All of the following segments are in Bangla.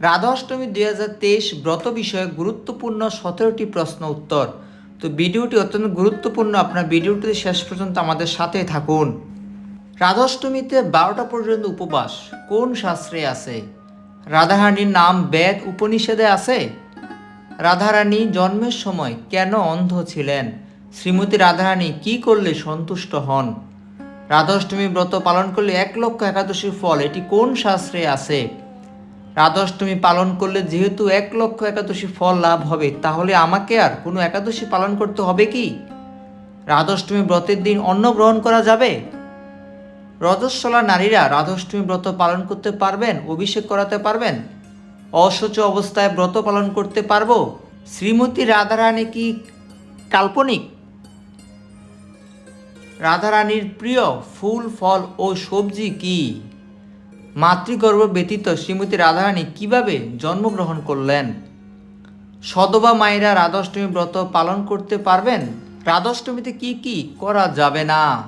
রাধা অষ্টমী দুই হাজার তেইশ ব্রত বিষয়ে গুরুত্বপূর্ণ সতেরোটি প্রশ্ন উত্তর। তো ভিডিওটি অত্যন্ত গুরুত্বপূর্ণ। আপনার ভিডিওটি শেষ পর্যন্ত আমাদের সাথে থাকুন। রাধাষ্টমীতে বারোটা পর্যন্ত উপবাস কোন শাস্ত্রে আছে? রাধারানীর নাম বেদ উপনিষদে আছে? রাধারানী জন্মের সময় কেন অন্ধ ছিলেন? শ্রীমতী রাধারানী কি করলে সন্তুষ্ট হন? রাধাষ্টমী ব্রত পালন করলে এক লক্ষ একাদশীর ফল, এটি কোন শাস্ত্রে আছে? রাধাষ্টমী পালন করলে যেহেতু এক লক্ষ একাদশী ফল লাভ হবে, তাহলে আমাকে আর কোনো একাদশী পালন করতে হবে কি? রাধাষ্টমী ব্রতের দিন অন্ন গ্রহণ করা যাবে? রজস্বলা নারীরা রাধাষ্টমী ব্রত পালন করতে পারবেন, অভিষেক করাতে পারবেন? অসচ অবস্থায় ব্রত পালন করতে পারব? শ্রীমতী রাধারানী কি কাল্পনিক? রাধারানীর প্রিয় ফুল, ফল ও সবজি কি? মাতৃগর্ভ ব্যতীত শ্রীমতী রাধারানী কীভাবে জন্মগ্রহণ করলেন? সদবা মায়েরা রাধাষ্টমী ব্রত পালন করতে পারবেন? রাধাষ্টমীতে কি কি করা যাবে না?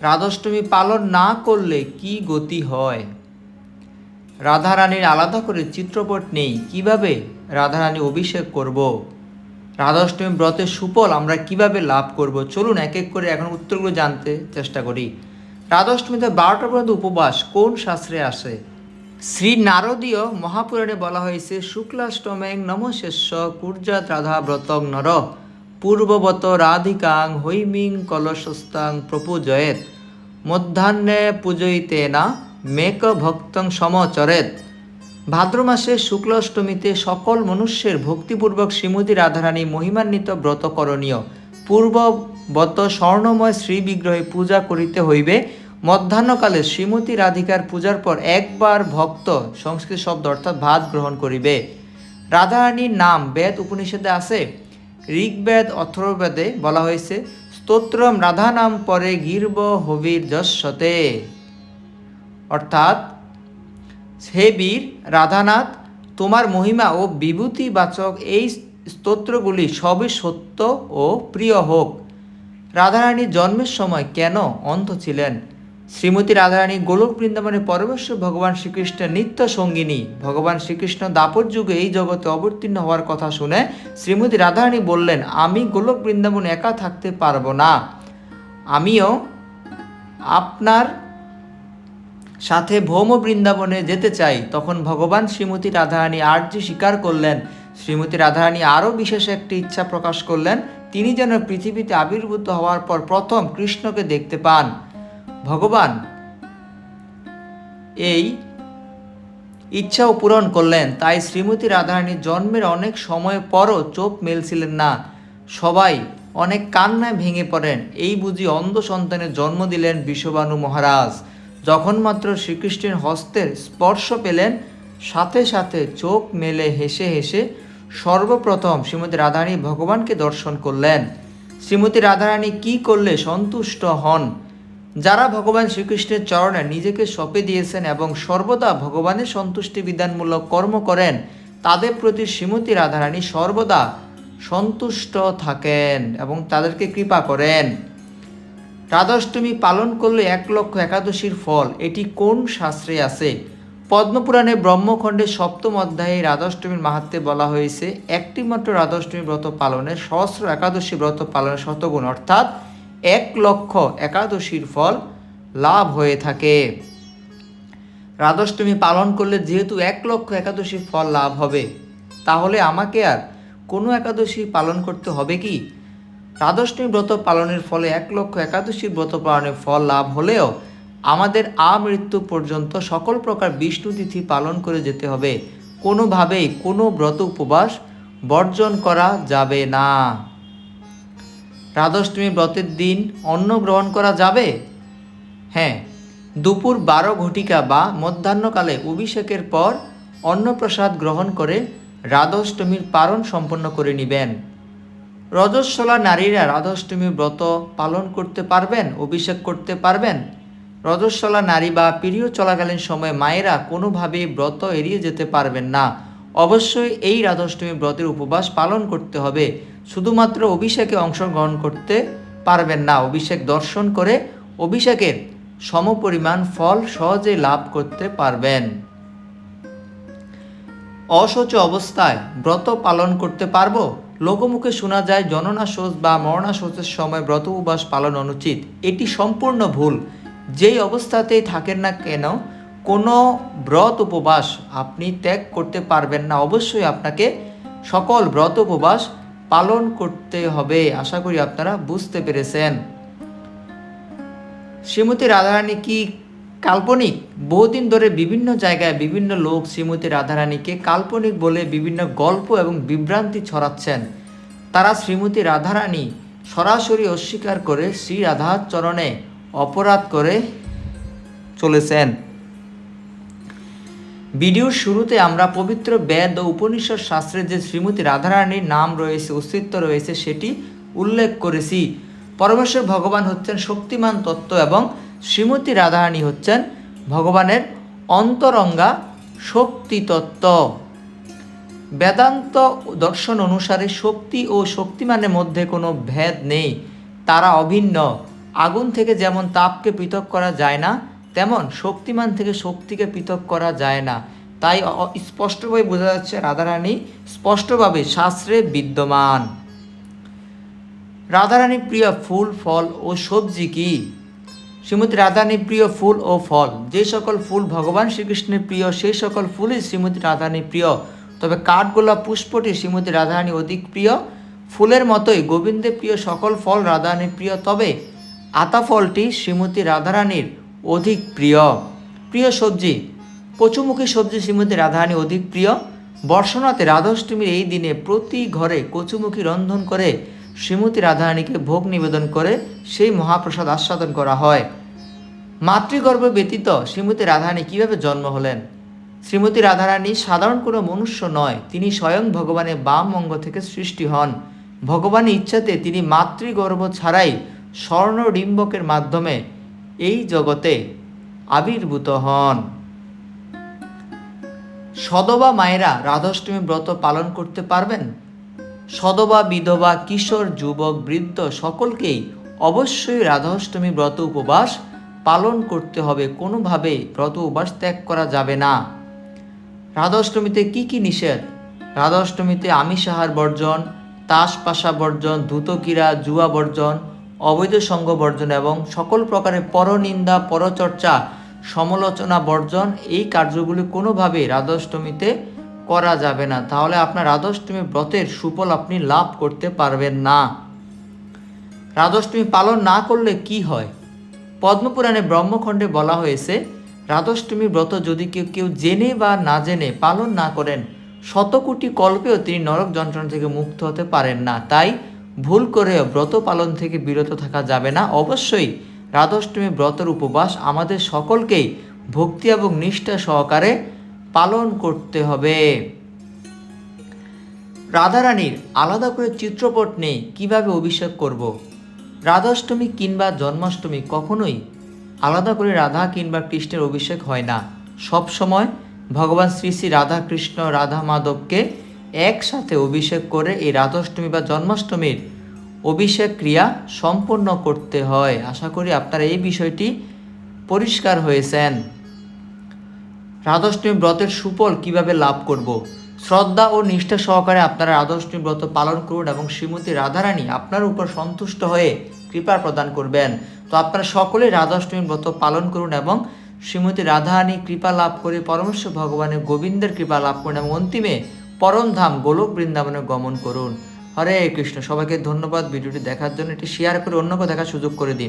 রাধাষ্টমী পালন না করলে কি গতি হয়? রাধারানীর আলাদা করে চিত্রপট নেই, কীভাবে রাধারানী অভিষেক করব? রাধাষ্টমী ব্রতের সুফল আমরা কীভাবে লাভ করব? চলুন এক এক করে এখন উত্তরগুলো জানতে চেষ্টা করি। রাধাষ্টমীতে বারোটা পর্যন্ত উপবাস কোন শাস্ত্রে আসে? শ্রী নারদীয় মহাপুরাণে বলা হয়েছে, শুক্লাষ্টমেং নমশেষ্য কুর্জাত রাধা ব্রতং নর, পূর্ববত রাধিকাং হৈমিং কলশস্তাং প্রপূজয়েত, মধ্যাহ্নে পূজয়িতে না মেক ভক্তং সমচরেত। ভাদ্র মাসে শুক্লাষ্টমীতে সকল মনুষ্যের ভক্তিপূর্বক শ্রীমতী রাধারানী মহিমান্বিত ব্রত করণীয়। পূর্ববত স্বর্ণময় শ্রীবিগ্রহে পূজা করিতে হইবে মধ্যাহ্নকালে শ্রীমতী রাধিকার পূজার পর একবার ভক্ত সংস্কৃত শব্দ অর্থাৎ ভাত গ্রহণ করিবে। রাধারানীর নাম বেদ উপনিষদে আছে। ঋগ্বেদ, অথর্ববেদে বলা হয়েছে, স্তোত্রম রাধা নাম পরে গির্ব হবির যশতে। অর্থাৎ, হে বীর রাধানাথ, তোমার মহিমা ও বিভূতিবাচক এই স্তোত্রগুলি সবই সত্য ও প্রিয় হোক। রাধারানীর জন্মের সময় কেন অন্ধ ছিলেন? শ্রীমতী রাধারানী গোলক বৃন্দাবনে পরমেশ্বর ভগবান শ্রীকৃষ্ণের নিত্য সঙ্গিনী। ভগবান শ্রীকৃষ্ণ দাপর যুগে এই জগতে অবতীর্ণ হওয়ার কথা শুনে শ্রীমতী রাধারানী বললেন, আমি গোলক বৃন্দাবনে একা থাকতে পারব না। আমিও আপনার সাথে ভৌম বৃন্দাবনে যেতে চাই। তখন ভগবান শ্রীমতী রাধারানী আর্য স্বীকার করলেন। শ্রীমতী রাধারানী আরও বিশেষ একটি ইচ্ছা প্রকাশ করলেন, তিনি যেন পৃথিবীতে আবির্ভূত হওয়ার পর প্রথম কৃষ্ণকে দেখতে পান। ভগবান, এই ইচ্ছাও পূরণ করলেন, তাই শ্রীমতী রাধারানী জন্মের অনেক সময় পরও চোখ মেলছিলেন না। সবাই অনেক কান্নায় ভেঙে পড়েন। এই বুঝি অন্ধ সন্তানের জন্ম দিলেন বিশ্ববানু মহারাজ। যখন মাত্র শ্রীকৃষ্ণের হস্তের স্পর্শ পেলেন, সাথে সাথে চোখ মেলে হেসে হেসে সর্বপ্রথম শ্রীমতী রাধারানী ভগবানকে দর্শন করলেন। শ্রীমতী রাধারানী কি করলে সন্তুষ্ট হন? যারা ভগবান শ্রীকৃষ্ণের চরণে নিজেকে সঁপে দিয়েছেন এবং সর্বদা ভগবানের সন্তুষ্টি বিধানমূলক কর্ম করেন, তাদের প্রতি শ্রীমতী রাধারানী সর্বদা সন্তুষ্ট থাকেন এবং তাদেরকে কৃপা করেন। রাধাষ্টমী পালন করলে এক লক্ষ একাদশীর ফল। এটি কোন শাস্ত্রে আছে? পদ্মপুরাণে ব্রহ্মখণ্ডে সপ্তম অধ্যায়ে রাধাষ্টমীর মাহাত্মে বলা হয়েছে একটি মাত্র রাধাষ্টমী ব্রত পালনে সহস্র একাদশী ব্রত পালনের শতগুণ, অর্থাৎ এক লক্ষ একাদশীর ফল লাভ হয়ে থাকে। রাধাষ্টমী পালন করলে যেহেতু এক লক্ষ একাদশীর ফল লাভ হবে, তাহলে আমাকে আর কোনো একাদশী পালন করতে হবে কি? রাধাষ্টমী ব্রত পালনের ফলে এক লক্ষ একাদশী ব্রত পালনের ফল লাভ হলেও আমাদের আমৃত্যু পর্যন্ত সকল প্রকার বিষ্ণু তিথি পালন করে যেতে হবে। কোনোভাবেই কোনো ব্রত উপবাস বর্জন করা যাবে না। রাধাষ্টমী ব্রতের দিন অন্ন গ্রহণ করা যাবে? হ্যাঁ দুপুর বারো ঘটিকা বা মধ্যাহ্নকালে অভিষেকের পর অন্নপ্রসাদ গ্রহণ করে রাধাষ্টমীর পালন সম্পন্ন করে নেবেন। রজস্বলা নারীরা রাধাষ্টমী ব্রত পালন করতে পারবেন, অভিষেক করতে পারবেন। রজস্বলা নারী বা পিরিয় চলাকালীন সময়ে মায়েরা কোনোভাবেই ব্রত এড়িয়ে যেতে পারবেন না। অবশ্যই এই রাধাষ্টমী ব্রতের উপবাস পালন করতে হবে। শুধুমাত্র অভিষেকে অংশগ্রহণ করতে পারবেন না। অভিষেক দর্শন করে অভিষেকের সমপরিমাণ ফল সহজে লাভ করতে পারবেন। অসচ অবস্থায় ব্রত পালন করতে পারব? লোকমুখে শোনা যায় জননা শোচ বা মরণা শোচের সময় ব্রত উপবাস পালন অনুচিত। এটি সম্পূর্ণ ভুল। যেই অবস্থাতেই থাকেন না কেন, কোনো ব্রত উপবাস আপনি ত্যাগ করতে পারবেন না। অবশ্যই আপনাকে সকল ব্রত উপবাস পালন করতে হবে। আশা করি আপনারা বুঝতে পেরেছেন। শ্রীমতী রাধারানী কি কাল্পনিক? বহুদিন ধরে বিভিন্ন জায়গায় বিভিন্ন লোক শ্রীমতী রাধারানীকে কাল্পনিক বলে বিভিন্ন গল্প এবং বিভ্রান্তি ছড়াচ্ছেন। তারা শ্রীমতী রাধারানী সরাসরি অস্বীকার করে শ্রী রাধার চরণে অপরাধ করে চলেছেন। ভিডিওর শুরুতে আমরা পবিত্র বেদ ও উপনিষদ শাস্ত্রে যে শ্রীমতী রাধারানীর নাম রয়েছে, অস্তিত্ব রয়েছে, সেটি উল্লেখ করেছি। পরমেশ্বর ভগবান হচ্ছেন শক্তিমান তত্ত্ব এবং শ্রীমতী রাধারানী হচ্ছেন ভগবানের অন্তরঙ্গা শক্তি তত্ত্ব। বেদান্ত দর্শন অনুসারে শক্তি ও শক্তিমানের মধ্যে কোনো ভেদ নেই, তারা অভিন্ন। আগুন থেকে যেমন তাপকে পৃথক করা যায় না তেমন শক্তিমান থেকে শক্তিকে পৃথক করা যায় না। তাই স্পষ্টভাবে বোঝা যাচ্ছে রাধারানী স্পষ্টভাবে শাস্ত্রে বিদ্যমান। রাধারানী প্রিয় ফুল, ফল ও সবজি কি? শ্রীমতী রাধারানীর প্রিয় ফুল ও ফল। যে সকল ফুল ভগবান শ্রীকৃষ্ণের প্রিয়, সেই সকল ফুলই শ্রীমতী রাধারানীর প্রিয়। তবে কাঠগোলাপ পুষ্পটি শ্রীমতী রাধারানী অধিক প্রিয়। ফুলের মতোই গোবিন্দের প্রিয় সকল ফল রাধারানীর প্রিয়। তবে আতা ফলটি শ্রীমতী রাধারানীর অধিক প্রিয় প্রিয় সবজি, কচুমুখী সবজি শ্রীমতী রাধারানী অধিক প্রিয়। বর্ষনাতে রাধাষ্টমীর এই দিনে প্রতি ঘরে কচুমুখী রন্ধন করে শ্রীমতী রাধারানীকে ভোগ নিবেদন করে সেই মহাপ্রসাদ আস্বাদন করা হয়। মাতৃগর্ভ ব্যতীত শ্রীমতী রাধারানী কীভাবে জন্ম হলেন? শ্রীমতী রাধারানী সাধারণ কোনো মনুষ্য নয়, তিনি স্বয়ং ভগবানের বাম অঙ্গ থেকে সৃষ্টি হন। ভগবানের ইচ্ছাতে তিনি মাতৃগর্ভ ছাড়াই স্বর্ণডিম্বকের মাধ্যমে এই জগতে আবির্ভূত হন। সদবা মায়েরা রাধাষ্টমী ব্রত পালন করতে পারবেন? সদবা, বিধবা, কিশোর, যুবক, বৃদ্ধ সকলকেই অবশ্যই রাধাষ্টমী ব্রত উপবাস পালন করতে হবে। কোনোভাবে ব্রত উপবাস ত্যাগ করা যাবে না। রাধাষ্টমীতে কি কি নিষেধ? রাধাষ্টমীতে আমিষ আহার বর্জন তাস পাশা বর্জন, ধুতকিরা, জুয়া বর্জন অবৈধ সঙ্গ বর্জন এবং সকল প্রকারের পরনিন্দা, পরচর্চা, সমালোচনা বর্জন, এই কার্যগুলি কোনোভাবে রাধাষ্টমীতে করা যাবে না। তাহলে আপনার রাধাষ্টমী ব্রতের সুফল আপনি লাভ করতে পারবেন না। রাধাষ্টমী পালন না করলে কি হয়? পদ্মপুরাণে ব্রহ্মখণ্ডে বলা হয়েছে, রাধাষ্টমী ব্রত যদি কেউ কেউ জেনে বা না জেনে পালন না করেন, শতকোটি কল্পেও তিনি নরক যন্ত্রণা থেকে মুক্ত হতে পারেন না। তাই ভুল করেও ব্রত পালন থেকে বিরত থাকা যাবে না। অবশ্যই রাধাষ্টমী ব্রতের উপবাস আমাদের সকলকেই ভক্তি এবং নিষ্ঠা সহকারে পালন করতে হবে। রাধারানীর আলাদা করে চিত্রপট নেই কীভাবে অভিষেক করব। রাধাষ্টমী কিংবা জন্মাষ্টমী কখনোই আলাদা করে রাধা কিংবা কৃষ্ণের অভিষেক হয় না। সব সময় ভগবান শ্রী শ্রী রাধা কৃষ্ণ রাধা মাধবকে একসাথে অভিষেক করে এই রাধাষ্টমী বা জন্মাষ্টমীর অভিষেক ক্রিয়া সম্পন্ন করতে হয়। আশা করি আপনারা এই বিষয়টি পরিষ্কার হয়েছেন। রাধাষ্টমী ব্রতের সুফল কীভাবে লাভ করব? শ্রদ্ধা ও নিষ্ঠা সহকারে আপনারা রাধাষ্টমী ব্রত পালন করুন এবং শ্রীমতী রাধারানী আপনার উপর সন্তুষ্ট হয়ে কৃপা প্রদান করবেন। তো আপনারা সকলেই রাধাষ্টমী ব্রত পালন করুন এবং শ্রীমতী রাধারানী কৃপা লাভ করে পরমেশ্বর ভগবানের গোবিন্দের কৃপা লাভ করুন এবং অন্তিমে পরমধাম গোলক বৃন্দাবনে গমন করুন। হরে কৃষ্ণ। সবাইকে ধন্যবাদ। ভিডিওটি দেখার জন্য এটি শেয়ার করে অন্যকে দেখার সুযোগ করে দিন।